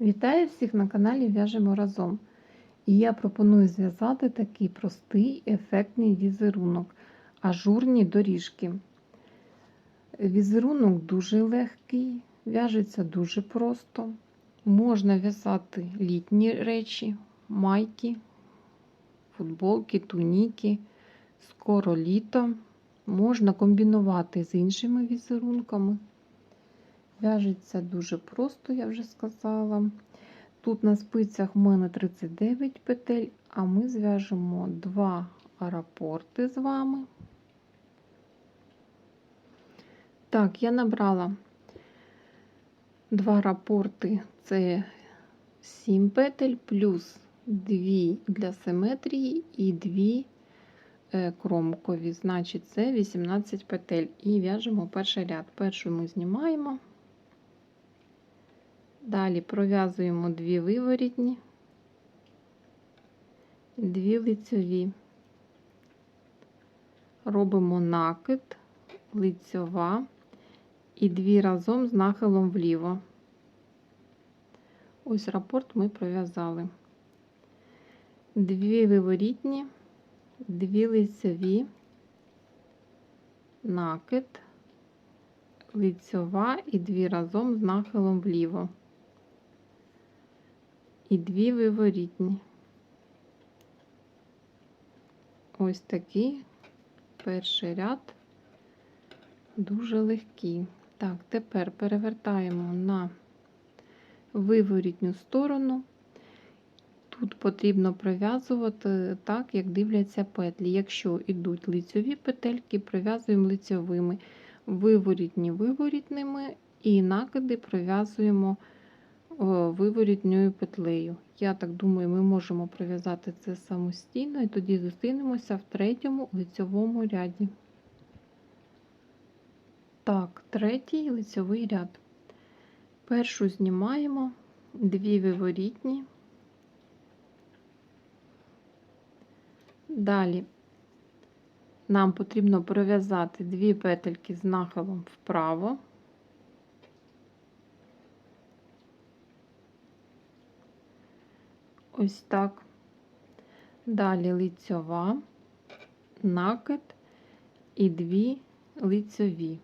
Вітаю всіх на каналі В'яжемо разом. І я пропоную зв'язати такий простий ефектний візерунок, ажурні доріжки. Візерунок дуже легкий, в'яжеться дуже просто. Можна в'язати літні речі, майки, футболки, туніки, скоро літо. Можна комбінувати з іншими візерунками. В'яжеться дуже просто, я вже сказала. Тут на спицях в мене 39 петель, а ми зв'яжемо два рапорти з вами. Так, я набрала два рапорти, це 7 петель, плюс 2 для симетрії і 2 кромкові, значить, це 18 петель. І в'яжемо перший ряд. Першу ми знімаємо. Далі пров'язуємо дві виворітні, дві лицьові, робимо накид, лицьова і дві разом з нахилом вліво. Ось рапорт ми пров'язали. Дві виворітні, дві лицьові, накид, лицьова і дві разом з нахилом вліво і дві виворітні. Ось такий перший ряд дуже легкий. Так, тепер перевертаємо на виворітню сторону. Тут потрібно пров'язувати так, як дивляться петлі. Якщо йдуть лицьові петельки, пров'язуємо лицьовими, виворітні виворітними і накиди пров'язуємо виворітньою петлею. Я так думаю, ми можемо пров'язати це самостійно і тоді зустрінемося в третьому лицьовому ряді. Так, третій лицьовий ряд. Першу знімаємо дві виворітні. Далі нам потрібно пров'язати дві петельки з нахилом вправо. Ось так. Далі лицьова, накид і дві лицьові.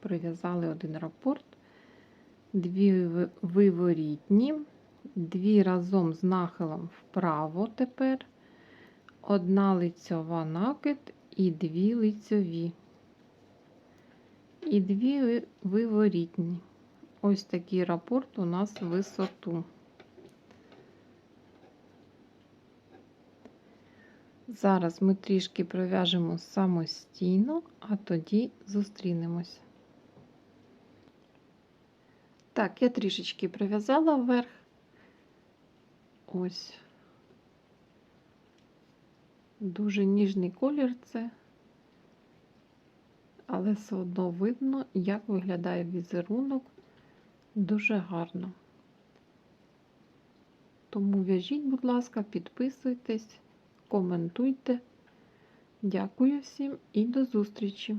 Пров'язали один рапорт, дві виворітні, дві разом з нахилом вправо тепер, одна лицьова накид і дві лицьові, і дві виворітні. Ось такий рапорт у нас висоту. Зараз ми трішки пров'яжемо самостійно, а тоді зустрінемось. Так, я трішечки пров'язала вверх. Ось. Дуже ніжний колір це, але все одно видно, як виглядає візерунок дуже гарно. Тому в'яжіть, будь ласка, підписуйтесь коментуйте. Дякую всім і до зустрічі!